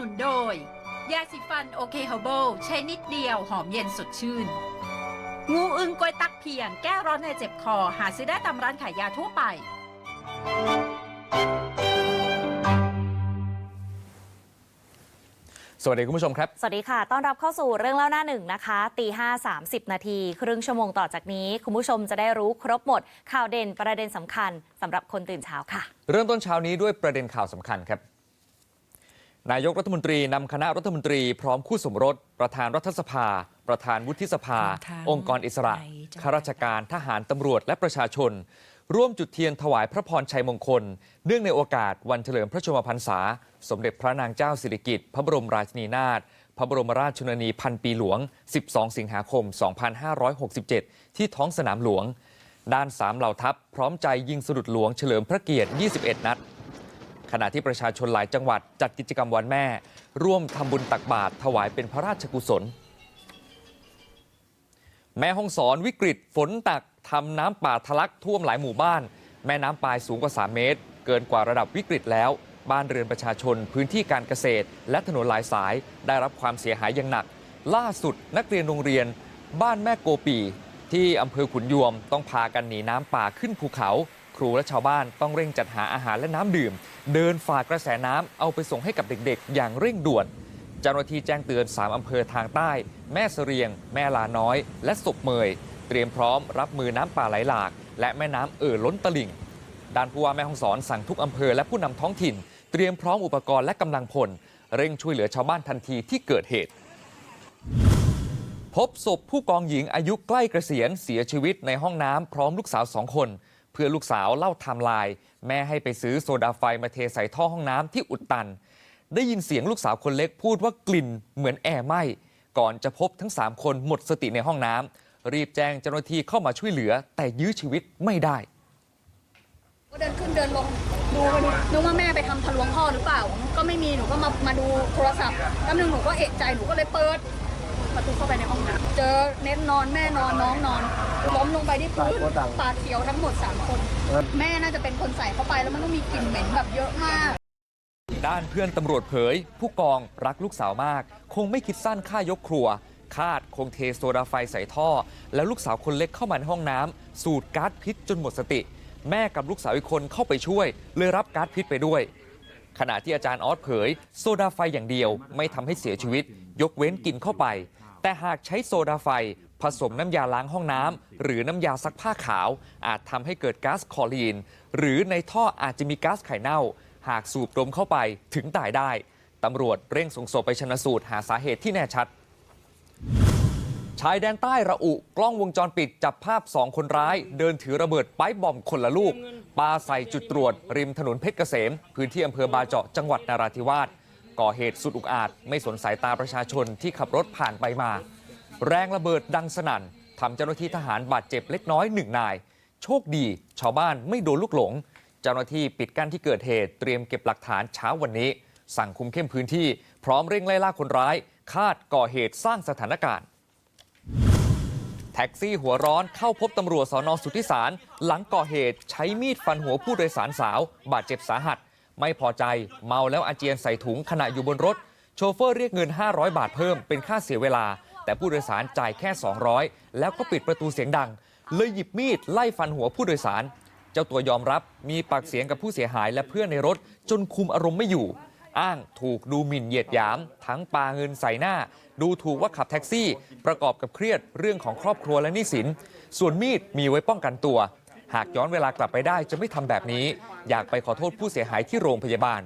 นุนโดย ยาสีฟันโอเคเฮอร์เบลใช้นิดเดียวหอมเย็นสดชื่น งูอึงกวยตักเพียง แก้ร้อนในเจ็บคอ หาซื้อได้ตามร้านขายยาทั่วไป สวัสดีคุณผู้ชมครับ สวัสดีค่ะ ต้อนรับเข้าสู่เรื่องเล่าหน้าหนึ่งนะคะตีห้าสามสิบนาที ครึ่งชั่วโมงต่อจากนี้ คุณผู้ชมจะได้รู้ครบหมด ข่าวเด่นประเด็นสำคัญสำหรับคนตื่นเช้าค่ะ เริ่มต้นเช้านี้ด้วยประเด็นข่าวสำคัญครับ นายกรัฐมนตรีนำคณะรัฐมนตรีพร้อมคู่สมรส ประธานรัฐสภา ประธานวุฒิสภา องค์กรอิสระข้าราชการทหารตำรวจและประชาชน ร่วมจุดเทียนถวายพระพรชัยมงคล เนื่องในโอกาสวันเฉลิมพระชนมพรรษา สมเด็จพระนางเจ้าสิริกิติ์พระบรมราชินีนาถพระบรมราชชนนีพันปีหลวง 12 สิงหาคม 2567 ที่ท้องสนามหลวง ด้านสามเหล่าทัพ พร้อมใจยิงสลุดหลวงเฉลิมพระเกียรติ 21 นัด ขณะที่ประชาชนหลายจังหวัดจัดกิจกรรมวันแม่ ร่วมทำบุญตักบาตรถวายเป็นพระราชกุศล แม่ห้องสอนวิกฤตฝนตักทำน้ำป่าทะลักท่วมหลายหมู่บ้าน แม่น้ำปลายสูงกว่า 3 เมตร เกินกว่าระดับวิกฤตแล้ว บ้านเรือนประชาชน พื้นที่การเกษตร และถนนหลายสายได้รับความเสียหายอย่างหนัก ล่าสุดนักเรียนโรงเรียน บ้านแม่โกปี ที่อำเภอขุนยวมต้องพากันหนีน้ำป่าขึ้นภูเขา ครูและชาวบ้านต้องเร่งจัดหาอาหารและน้ำดื่ม เดินฝ่ากระแสน้ำเอาไปส่งให้กับเด็กๆ อย่างเร่งด่วน เจ้าหน้าที่แจ้งเตือน 3อำเภอทางใต้ แม่เสรียง แม่ลาน้อย และศพเมย เตรียมพร้อมรับมือน้ำป่าไหลหลาก และแม่น้ำเอ่อล้นตลิ่ง ด้านผู้ว่าแม่ฮ่องสอนสั่งทุกอำเภอและผู้นำท้องถิ่น เตรียมพร้อมอุปกรณ์และกำลังพล เร่งช่วยเหลือชาวบ้านทันทีที่เกิดเหตุพบศพผู้กองหญิงอายุใกล้เกษียณเสียชีวิตในห้องน้ำพร้อมลูกสาวสองคน เพื่อลูกสาวเล่าไทม์ไลน์แม่ให้ไปซื้อโซดาไฟมาเทใส่ท่อห้องน้ำที่อุดตัน ได้ยินเสียงลูกสาวคนเล็กพูดว่ากลิ่นเหมือนแอร์ไหม้ก่อนจะพบทั้ง 3 คนหมดสติในห้องน้ำรีบแจ้งเจ้าหน้าที่เข้ามาช่วยเหลือ แต่ยื้อชีวิตไม่ได้ ก็เดินขึ้นเดินลงดูนึกว่าแม่ไปทำทะลวงพ่อหรือเปล่า ก็ไม่มีหนูก็มามาดูโทรศัพท์แป๊บนึงหนูก็เอะใจหนูก็เลยเปิด ประตูเข้าไปในห้องน้ำเจอเน็ตนอนแม่นอนน้องนอนล้มลงไปที่พื้นปากเขียวทั้งหมด 3 คน แม่น่าจะเป็นคนใส่เข้าไปแล้วมันต้องมีกลิ่นเหม็นแบบเยอะมาก ด้านเพื่อนตำรวจเผย ผู้กองรักลูกสาวมาก คงไม่คิดสั้นฆ่ายกครัว คาดคงเทโซดาไฟใส่ท่อ แล้วลูกสาวคนเล็กเข้ามาในห้องน้ำสูดก๊าซพิษจนหมดสติ แม่กับลูกสาวอีกคนเข้าไปช่วยเลยรับก๊าซพิษไปด้วยขณะที่อาจารย์ออสเผย โซดาไฟอย่างเดียวไม่ทำให้เสียชีวิต ยกเว้นกินเข้าไป แต่หากใช้โซดาไฟผสมน้ำยาล้างห้องน้ำหรือน้ำยาซักผ้าขาว อาจทำให้เกิดก๊าซคอรีน หรือในท่ออาจจะมีก๊าซไข่เน่า หากสูบดมเข้าไปถึงตายได้ตำรวจเร่งส่งศพไปชนะสูตรหาสาเหตุที่แน่ชัด ชายแดนใต้ระอุกล้องวงจรปิดจับภาพสองคนร้าย เดินถือระเบิดไปบอมคนละลูกปาใส่จุดตรวจ ริมถนนเพชรเกษม พื้นที่อำเภอบาเจาะจังหวัดนาราธิวาส ก่อเหตุสุดอุกอาจไม่สนสายตาประชาชนที่ขับรถผ่านไปมา แรงระเบิดดังสนั่นทำเจ้าหน้าที่ทหารบาดเจ็บเล็กน้อยหนึ่งนาย โชคดี ชาวบ้านไม่โดนลูกหลง เจ้าหน้าที่ปิดกั้นที่เกิดเหตุเตรียมเก็บหลักฐานเช้าวันนี้ สั่งคุมเข้มพื้นที่พร้อมเร่งไล่ล่าคนร้าย คาดก่อเหตุสร้างสถานการณ์ แท็กซี่หัวร้อนเข้าพบตำรวจสอนอสุทธิสาร หลังก่อเหตุใช้มีดฟันหัวผู้โดยสารสาว บาดเจ็บสาหัส ไม่พอใจเมาแล้วอาเจียนใส่ถุงขณะอยู่บนรถ โชเฟอร์เรียกเงิน 500 บาทเพิ่มเป็นค่าเสียเวลา แต่ผู้โดยสารจ่ายแค่ 200 แล้วก็ปิดประตูเสียงดัง เลยหยิบมีดไล่ฟันหัวผู้โดยสาร เจ้าตัวยอมรับมีปากเสียงกับผู้เสียหายและเพื่อนในรถ จนคุมอารมณ์ไม่อยู่ อ้างถูกดูหมิ่นเหยียดหยาม ทั้งปาเงินใส่หน้า ดูถูกว่าขับแท็กซี่ ประกอบกับเครียดเรื่องของครอบครัวและหนี้สิน ส่วนมีดมีไว้ป้องกันตัว หากย้อนเวลากลับไปได้จะไม่ทำแบบนี้ อยากไปขอโทษผู้เสียหายที่โรงพยาบาล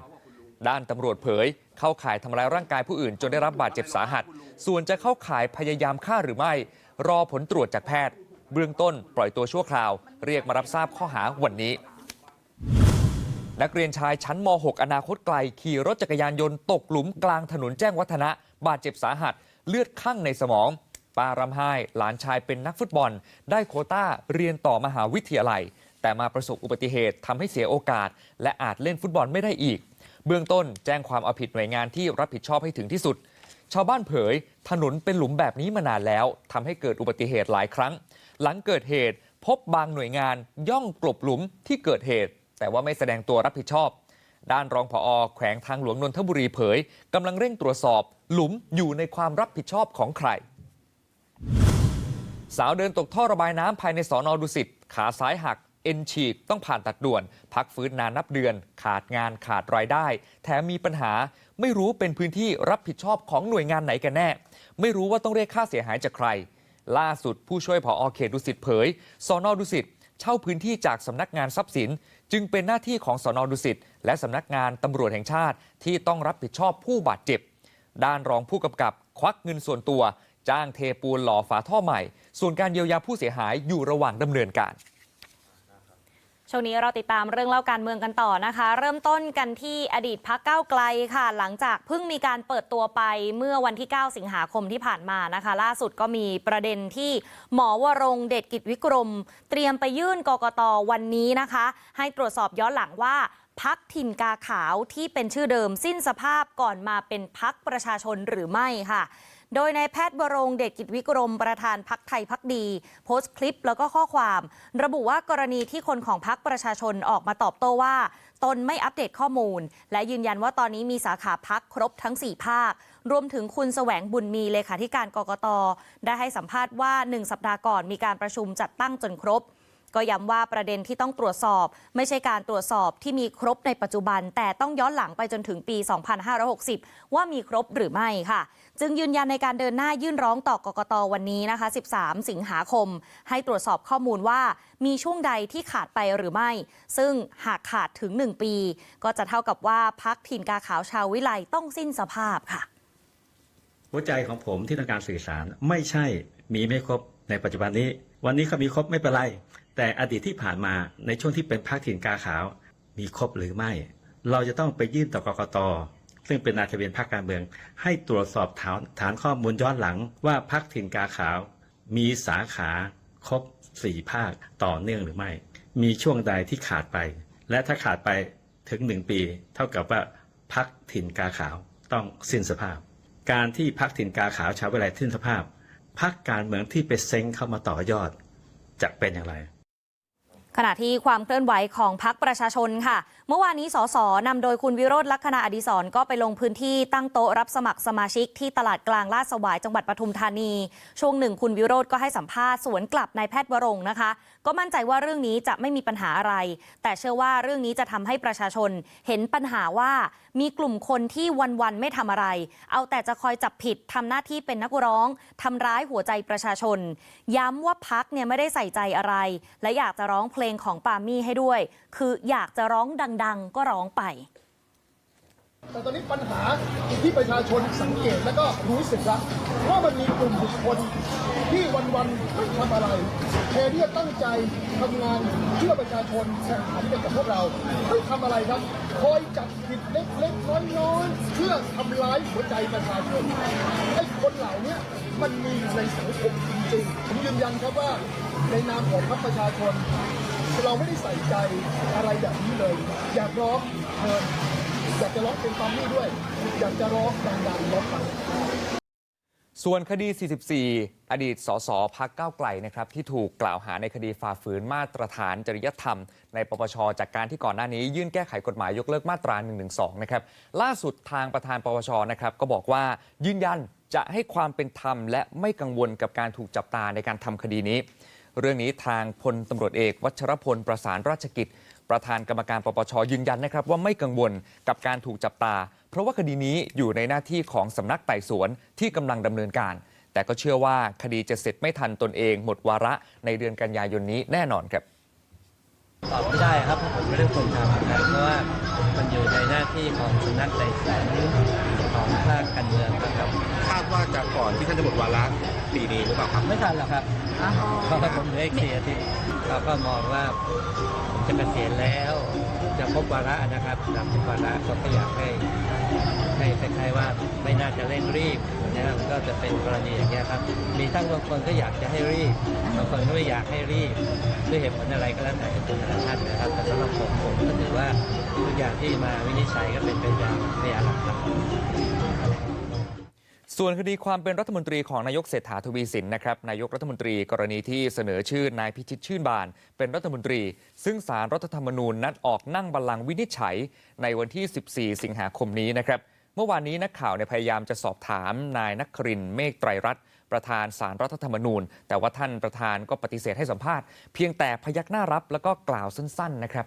ด้านตำรวจเผย เข้าข่ายทำร้ายร่างกายผู้อื่น จนได้รับบาดเจ็บสาหัส ส่วนจะเข้าข่ายพยายามฆ่าหรือไม่ รอผลตรวจจากแพทย์ เบื้องต้นปล่อยตัวชั่วคราว เรียกมารับทราบข้อหาวันนี้ นักเรียนชายชั้นม .6 อนาคตไกล ขี่รถจักรยานยนต์ตกหลุมกลางถนนแจ้งวัฒนะ บาดเจ็บสาหัส เลือดข้างในสมอง ปารำไห้ หลานชายเป็นนักฟุตบอล ได้โคต้าเรียนต่อมหาวิทยาลัย แต่มาประสบอุบัติเหตุทำให้เสียโอกาส และอาจเล่นฟุตบอลไม่ได้อีก เบื้องต้นแจ้งความเอาผิดหน่วยงานที่รับผิดชอบให้ถึงที่สุด ชาวบ้านเผย ถนนเป็นหลุมแบบนี้มานานแล้วทำให้เกิดอุบัติเหตุหลายครั้ง หลังเกิดเหตุ พบบางหน่วยงานย่องกลบหลุมที่เกิดเหตุ แต่ว่าไม่แสดงตัวรับผิดชอบด้านรองผอแขวงทางหลวงนนทบุรีเผยกำลังเร่งตรวจสอบ หลุมอยู่ในความรับผิดชอบของใคร สาวเดินตกท่อระบายน้ำภายในสอนอดุสิตขาซ้ายหัก เอ็นฉีกต้องผ่านตัดด่วน พักฟื้นนานนับเดือน ขาดงานขาดรายได้ แถมมีปัญหาไม่รู้เป็นพื้นที่รับผิดชอบของหน่วยงานไหนกันแน่ ไม่รู้ว่าต้องเรียกค่าเสียหายจากใคร ล่าสุดผู้ช่วยผอเขตดุสิตเผยสอนอดุสิตเช่าพื้นที่จากสำนักงานทรัพย์สิน จึงเป็นหน้าที่ของสอนอดุสิตและสำนักงานตำรวจแห่งชาติที่ต้องรับผิดชอบผู้บาดเจ็บด้านรองผู้กำกับควักเงินส่วนตัว จ้างเทปูนหล่อฝาท่อใหม่ ส่วนการเยียวยาผู้เสียหายอยู่ระหว่างดำเนินการช่วงนี้เราติดตามเรื่องเล่าการเมืองกันต่อนะคะ เริ่มต้นกันที่อดีตพักเก้าไกลค่ะ หลังจากเพิ่งมีการเปิดตัวไปเมื่อวันที่ 9 สิงหาคมที่ผ่านมานะคะ ล่าสุดก็มีประเด็นที่หมอวรงเดชกิจวิกรม เตรียมไปยื่นกกตวันนี้นะคะ ให้ตรวจสอบย้อนหลังว่าพักถิ่นกาขาวที่เป็นชื่อเดิมสิ้นสภาพก่อนมาเป็นพักประชาชนหรือไม่ค่ะ โดยนายแพทย์บรงเดชกิจวิกรมประธานพักไทยพักดี โพสต์คลิปแล้วก็ข้อความ ระบุว่ากรณีที่คนของพักประชาชนออกมาตอบโต้ว่า ตนไม่อัปเดตข้อมูล และยืนยันว่าตอนนี้มีสาขาพักครบทั้ง 4 ภาค รวมถึงคุณแสวงบุญมีเลขาธิการกกตได้ให้สัมภาษณ์ว่า 1 สัปดาห์ก่อนมีการประชุมจัดตั้งจนครบ ก็ย้ำว่าประเด็นที่ต้องตรวจสอบ ไม่ใช่การตรวจสอบที่มีครบในปัจจุบัน แต่ต้องย้อนหลังไปจนถึงปี 2560 ว่ามีครบหรือไม่ค่ะ จึงยืนยันในการเดินหน้ายื่นร้องต่อกกตวันนี้นะคะ 13 สิงหาคม ให้ตรวจสอบข้อมูลว่ามีช่วงใดที่ขาดไปหรือไม่ ซึ่งหากขาดถึง 1 ปี ก็จะเท่ากับว่าพักถิ่นกาขาวชาววิไลต้องสิ้นสภาพค่ะ หัวใจของผมที่ต้องการสื่อสารไม่ใช่มีไม่ครบในปัจจุบันนี้ วันนี้เขามีครบไม่เป็นไร แต่อดีตที่ผ่านมาในช่วงที่เป็นพรรคถิ่นกาขาว มีครบหรือไม่ เราจะต้องไปยื่นต่อกกตซึ่งเป็นนายทะเบียนพรรคการเมือง ให้ตรวจสอบฐานฐานข้อมูลย้อนหลังว่าพรรคถิ่นกาขาว มีสาขาครบสี่ภาคต่อเนื่องหรือไม่ มีช่วงใดที่ขาดไป และถ้าขาดไปถึงหนึ่งปี เท่ากับว่าพรรคถิ่นกาขาวต้องสิ้นสภาพ การที่พักถิ่นกาขาวชาววิไลทิ้นสภาพพักการเมืองที่ไปเซ้งเข้ามาต่อยอดจะเป็นอย่างไร ขณะที่ความเคลื่อนไหวของพักประชาชนค่ะ เมื่อวานนี้สสนำโดยคุณวิโรธลักษณะอดีศรก็ไปลงพื้นที่ตั้งโต๊ะรับสมัครสมาชิกที่ตลาดกลางลาดสวายจังหวัดปทุมธานี ช่วงหนึ่งคุณวิโรธก็ให้สัมภาษณ์สวนกลับนายแพทย์วรงนะคะ ก็มั่นใจว่าเรื่องนี้จะไม่มีปัญหาอะไร แต่เชื่อว่าเรื่องนี้จะทำให้ประชาชนเห็นปัญหาว่ามีกลุ่มคนที่วันๆไม่ทำอะไร เอาแต่จะคอยจับผิดทำหน้าที่เป็นนักร้องทำร้ายหัวใจประชาชน ย้ำว่าพักเนี่ยไม่ได้ใส่ใจอะไร และอยากจะร้องเพลงของปามี่ให้ด้วย คืออยากจะร้องดัง ๆ ก็ร้องไป แต่ตอนนี้ปัญหาที่ประชาชนสังเกตแล้วก็รู้สึกแล้วว่ามันมีกลุ่มบุคคลที่วันๆไม่ทำอะไรแทนที่จะตั้งใจทำงานเพื่อประชาชนแข่งขันกันกับพวกเราไม่ทำอะไรครับคอยจับผิดเล็กๆน้อยๆเพื่อทำร้ายหัวใจประชาชนไอ้คนเหล่านี้มันมีในสังคมจริงๆผมยืนยันครับว่าในนามของพรรคประชาชน เราไม่ได้ใส่ใจอะไรแบบนี้เลย อยากร้องเชิญ อยากจะร้องเป็นฟามมี่ด้วย อยากจะร้องดังๆร้องไปส่วนคดี 44 อดีต สส พักก้าวไกลนะครับที่ถูกกล่าวหาในคดีฝ่าฝืนมาตรฐานจริยธรรม ในปปช จากการที่ก่อนหน้านี้ ยื่นแก้ไขกฎหมายยกเลิกมาตรา 112 นะครับ ล่าสุดทางประธานปปช นะครับก็บอกว่ายืนยันจะให้ความเป็นธรรม และไม่กังวลกับการถูกจับตาในการทำคดีนี้ เรื่องนี้ทางพลตำรวจเอก วัชรพลประสานราชกิจ ประธานกรรมการปปชยืนยันนะครับว่าไม่กังวลกับการถูกจับตา เพราะว่าคดีนี้อยู่ในหน้าที่ของสำนักไต่สวนที่กำลังดำเนินการ แต่ก็เชื่อว่าคดีจะเสร็จไม่ทันตนเองหมดวาระในเดือนกันยายนนี้แน่นอนครับ ตอบไม่ได้ครับเพราะผมไม่ได้คนทำนะครับเพราะว่าาที่ของสำนักไต่สวนของภาคการเมืองนะครับ คาดว่าจะก่อนที่ท่านจะหมดวาระปีนี้หรือเปล่าครับ ไม่ทันหรอกครับเพราะว่าผมได้เคลียร์ที่เราก็มองว่าผมจะเกษียณแล้ว จะครบวาระนะครับหลังครบวาระก็ไม่อยากให้ให้คล้ายๆว่าไม่น่าจะเร่งรีบ นะครับก็จะเป็นกรณีอย่างเงี้ยครับ มีทั้งบางคนก็อยากจะให้รีบบางคนก็ไม่อยากให้รีบด้วยเหตุผลอะไรก็แล้วแต่เป็นแต่ละท่านนะครับแต่สำหรับผมผมก็ถือว่าทุกอย่างที่มาวินิจฉัยก็เป็นไปตามพยานหลักฐานส่วนคดีความเป็นรัฐมนตรีของนายกเศรษฐาทวีสินนะครับนายกรัฐมนตรีกรณีที่เสนอชื่อนายพิชิตชื่นบาน เป็นรัฐมนตรี ซึ่งสารรัฐธรรมนูญนัดออกนั่งบัลลังก์วินิจฉัย ในวันที่ 14 สิงหาคมนี้นะครับ เมื่อวานนี้นักข่าวเนี่ยพยายามจะสอบถามนายนักครินทร์เมฆไตรรัตน์ประธานสารรัฐธรรมนูญ แต่ว่าท่านประธานก็ปฏิเสธให้สัมภาษณ์เพียงแต่พยักหน้ารับแล้วก็กล่าวสั้น ๆนะครับ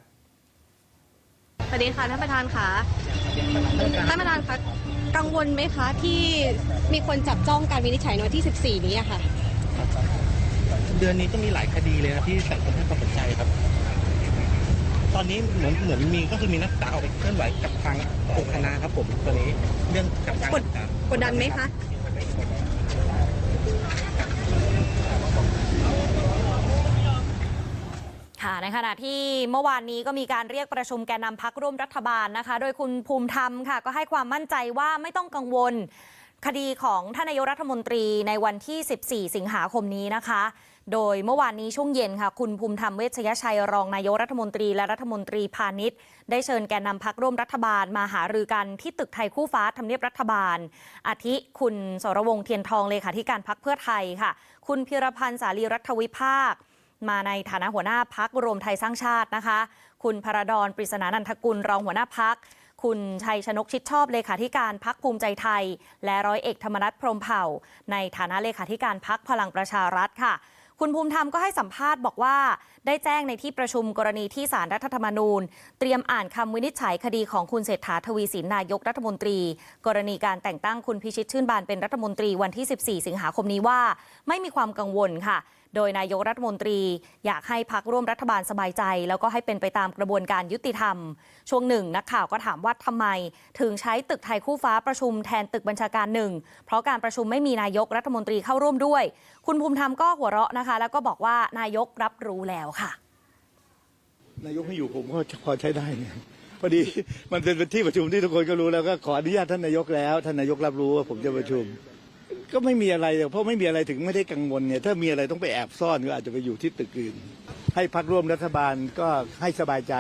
สวัสดีค่ะท่านประธานค่ะท่านประธานคะกังวลไหมคะที่มีคนจับจ้องการวินิจฉัยในวันที่ 14 นี้อะค่ะ เดือนนี้ก็มีหลายคดีเลยนะที่สังคมให้ความสนใจครับ ตอนนี้เหมือนเหมือนมีก็คือมีนักศึกษาออกไปเคลื่อนไหวกับทางองค์คณะครับผมตอนนี้เรื่องกับการกดศึกษากดดันไหมคะ ค่ะในขณะที่เมื่อวานนี้ก็มีการเรียกประชุมแกนนำพักร่วมรัฐบาลนะคะ โดยคุณภูมิธรรมค่ะ ก็ให้ความมั่นใจว่าไม่ต้องกังวลคดีของท่านนายกรัฐมนตรีในวันที่ 14 สิงหาคมนี้นะคะ โดยเมื่อวานนี้ช่วงเย็นค่ะ คุณภูมิธรรมเวชยชัยรองนายกรัฐมนตรีและรัฐมนตรีพาณิชย์ ได้เชิญแกนนำพักร่วมรัฐบาลมาหารือกันที่ตึกไทยคู่ฟ้าทำเนียบรัฐบาล อาทิคุณสรวงเทียนทองเลขาธิการพักเพื่อไทยค่ะ คุณพิรพันธ์สาลีรัฐวิภาค มาในฐานะหัวหน้าพักรวมไทยสร้างชาตินะคะ คุณพระดอนปริศนานันทกุลรองหัวหน้าพักคุณชัยชนกชิดชอบเลขาธิการพักภูมิใจไทย และร้อยเอกธรรมนัฐพรมเผ่า ในฐานะเลขาธิการพักพลังประชารัฐค่ะ คุณภูมิธรรมก็ให้สัมภาษณ์บอกว่า ได้แจ้งในที่ประชุมกรณีที่สารรัฐธรรมนูญ เตรียมอ่านคำวินิจฉัยคดีของคุณเศรษฐาทวีสินนายกรัฐมนตรี กรณีการแต่งตั้งคุณพิชิตชื่นบานเป็นรัฐมนตรีวันที่ 14 สิงหาคมนี้ว่า ไม่มีความกังวลค่ะ โดยนายกรัฐมนตรี อยากให้พักร่วมรัฐบาลสบายใจ แล้วก็ให้เป็นไปตามกระบวนการยุติธรรม ช่วงหนึ่งนักข่าวก็ถามว่าทำไม ถึงใช้ตึกไทยคู่ฟ้าประชุมแทนตึกบัญชาการหนึ่งเพราะการประชุมไม่มีนายกรัฐมนตรีเข้าร่วมด้วย คุณภูมิธรรมก็หัวเราะนะคะ แล้วก็บอกว่านายกรับรู้แล้วค่ะ นายกไม่อยู่ผมก็พอใช้ได้เนี่ยพอดีมันเป็นที่ประชุมที่ทุกคนก็รู้แล้วก็ขออนุญาตท่านนายกแล้ว ท่านนายกรับรู้ว่าผมจะประชุม ก็ไม่มีอะไรหรอกเพราะไม่มีอะไรถึงไม่ได้กังวลเนี่ยถ้ามีอะไรต้องไปแอบซ่อนก็อาจจะไปอยู่ที่ตึกอื่น ให้พักร่วมรัฐบาลก็ให้สบายใจ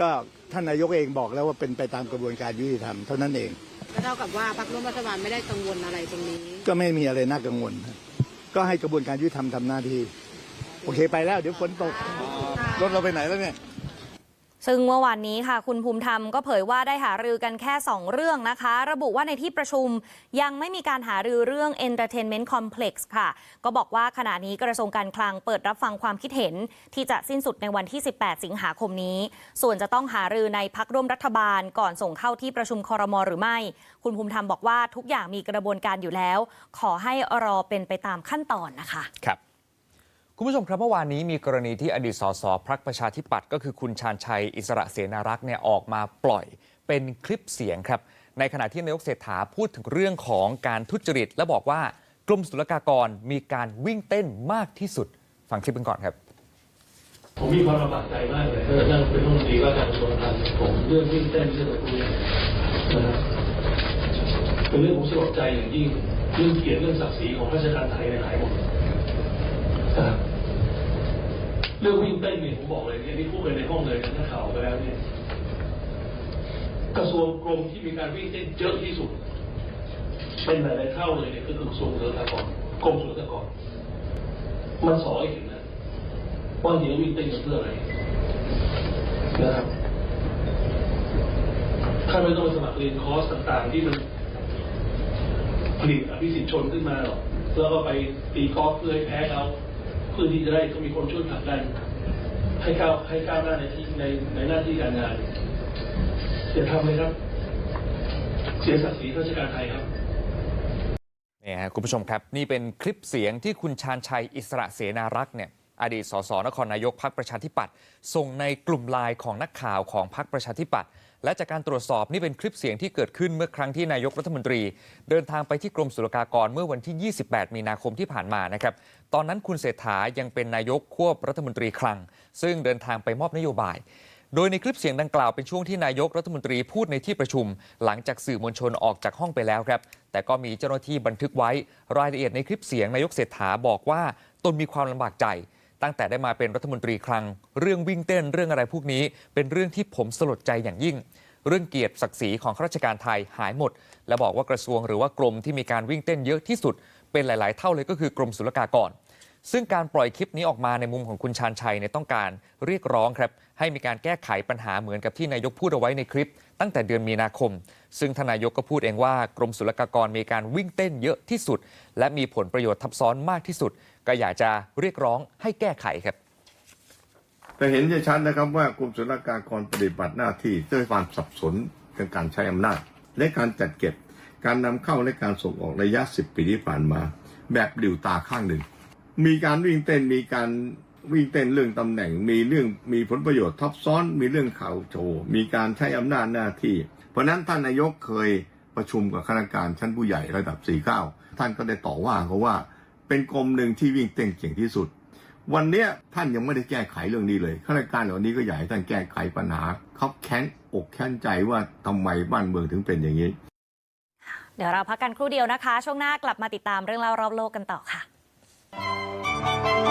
ก็ท่านนายกเองบอกแล้วว่าเป็นไปตามกระบวนการยุติธรรมเท่านั้นเองก็เท่ากับว่าพักร่วมรัฐบาลไม่ได้กังวลอะไรตรงนี้ ก็ไม่มีอะไรน่ากังวลครับก็ให้กระบวนการยุติธรรมทำหน้าที่ โอเคไปแล้ว เดี๋ยวฝนตกรถเราไปไหนแล้วเนี่ย ซึ่งเมื่อวานนี้ค่ะ คุณภูมิธรรมก็เผยว่าได้หารือกันแค่ 2 เรื่องนะคะ ระบุว่าในที่ประชุมยังไม่มีการหารือเรื่อง Entertainment Complex ค่ะ ก็บอกว่าขณะนี้กระทรวงการคลังเปิดรับฟังความคิดเห็น ที่จะสิ้นสุดในวันที่ 18 สิงหาคมนี้ ส่วนจะต้องหารือในพักร่วมรัฐบาล ก่อนส่งเข้าที่ประชุมคอรมอหรือไม่ คุณภูมิธรรมบอกว่าทุกอย่างมีกระบวนการอยู่แล้ว ขอให้รอเป็นไปตามขั้นตอนนะคะครับ คุณผู้ชมครับเมื่อวานนี้มีกรณีที่อดีตสสพักประชาธิปัตย์ก็คือคุณชาญชัยอิสระเสนารักษ์เนี่ยออกมาปล่อยเป็นคลิปเสียงครับ ในขณะที่นายกเศรษฐาพูดถึงเรื่องของการทุจริต และบอกว่ากรมศุลกากรมีการวิ่งเต้นมากที่สุด ฟังคลิปกันก่อนครับ ผมมีความลำบากใจมากเลยถ้าจะนั่งเป็นรัฐมนตรีว่าการกระทรวงการผมเรื่องวิ่งเต้นเรื่องอะไรพวกนี้นะเป็นเรื่องผมสลดใจอย่างยิ่งเรื่องเกียรติเรื่องศักดิ์ศรีของราชการไทยในยหายหมด เรื่องวิ่งเต้นเนี่ยผมบอกเลยเนี่ยนี่พูดกันในห้องเลยนะนักข่าวไปแล้วเนี่ยกระทรวงกรมที่มีการวิ่งเต้นเยอะที่สุด เป็นหลายๆเท่าเลยเนี่ยก็คือกระทรวงศุลกากรกรมศุลกากรมันสอให้เห็นนะว่าเดี๋ยววิ่งเต้นกันเพื่ออะไรนะครับถ้าไม่ต้องไปสมัครเรียนคอร์สต่างๆ ที่มันผลิตอภิสิทธิชนขึ้นมาหรอกแล้วก็ไปตีกอล์ฟเพื่อให้แพ้เขา พื่อที่จะได้เขามีคนช่วยผลักดันให้ก้าวให้ก้าวหน้าในที่ในในหน้าที่การงานอย่าทำเลยครับ เสียศักดิ์ศรีราชการไทยครับเนี่ยฮะคุณผู้ชมครับ นี่เป็นคลิปเสียงที่คุณชาญชัยอิสระเสนารักษ์เนี่ยอดีตสสนครนายกพักประชาธิปัตย์ส่งในกลุ่มไลน์ของนักข่าวของพักประชาธิปัตย์ และจากการตรวจสอบนี่เป็นคลิปเสียงที่เกิดขึ้นเมื่อครั้งที่นายกรัฐมนตรี เดินทางไปที่กรมศุลกากรเมื่อวันที่ 28 มีนาคมที่ผ่านมานะครับตอนนั้นคุณเศรษฐายังเป็นนายกควบรัฐมนตรีคลัง ซึ่งเดินทางไปมอบนโยบายโดยในคลิปเสียงดังกล่าวเป็นช่วงที่นายกรัฐมนตรีพูดในที่ประชุม หลังจากสื่อมวลชนออกจากห้องไปแล้วครับ แต่ก็มีเจ้าหน้าที่บันทึกไว้ รายละเอียดในคลิปเสียงนายกเศรษฐาบอกว่าตนมีความลำบากใจ ตั้งแต่ได้มาเป็นรัฐมนตรีคลัง เรื่องวิ่งเต้นเรื่องอะไรพวกนี้ เป็นเรื่องที่ผมสลดใจอย่างยิ่ง เรื่องเกียรติศักดิ์ศรีของข้าราชการไทยหายหมด และบอกว่ากระทรวงหรือว่ากรมที่มีการวิ่งเต้นเยอะที่สุด เป็นหลาย ๆ เท่าเลยก็คือกรมศุลกากร ซึ่งการปล่อยคลิปนี้ออกมาในมุมของคุณชาญชัยเนี่ยต้องการเรียกร้องครับให้มีการแก้ไขปัญหาเหมือนกับที่นายกพูดเอาไว้ในคลิป ตั้งแต่เดือนมีนาคม ซึ่งทนายกก็พูดเองว่ากรมศุลกากรมีการวิ่งเต้นเยอะที่สุด และมีผลประโยชน์ทับซ้อนมากที่สุด ก็อยากจะเรียกร้องให้แก้ไขครับแต่เห็นได้ชัดนะครับว่ากรมศุลกากรปฏิบัติหน้าที่ด้วยความสับสนในการใช้อำนาจ และการจัดเก็บ การนำเข้าและการส่งออกระยะ 10 ปีที่ผ่านมา แบบหลิวตาข้างหนึ่ง มีการวิ่งเต้นมีการวิ่งเต้นเรื่องตำแหน่ง มีเรื่องมีผลประโยชน์ทับซ้อน มีเรื่องข่าวโชว์มีการใช้อำนาจหน้าที่ เพราะฉะนั้นท่านนายกเคยประชุมกับข้าราชการชั้นผู้ใหญ่ระดับ49ท่านก็ได้ต่อว่าเขาว่า เป็นกรมหนึ่งที่วิ่งเต้นเก่งที่สุด วันนี้ท่านยังไม่ได้แก้ไขเรื่องนี้เลยข้าราชการเหล่านี้ก็อยากให้ท่านแก้ไขปัญหาเขาแค้นอกแค้นใจว่าทำไมบ้านเมืองถึงเป็นอย่างนี้ เดี๋ยวเราพักกันครู่เดียวนะคะ ช่วงหน้ากลับมาติดตามเรื่องเล่ารอบโลกกันต่อค่ะ Música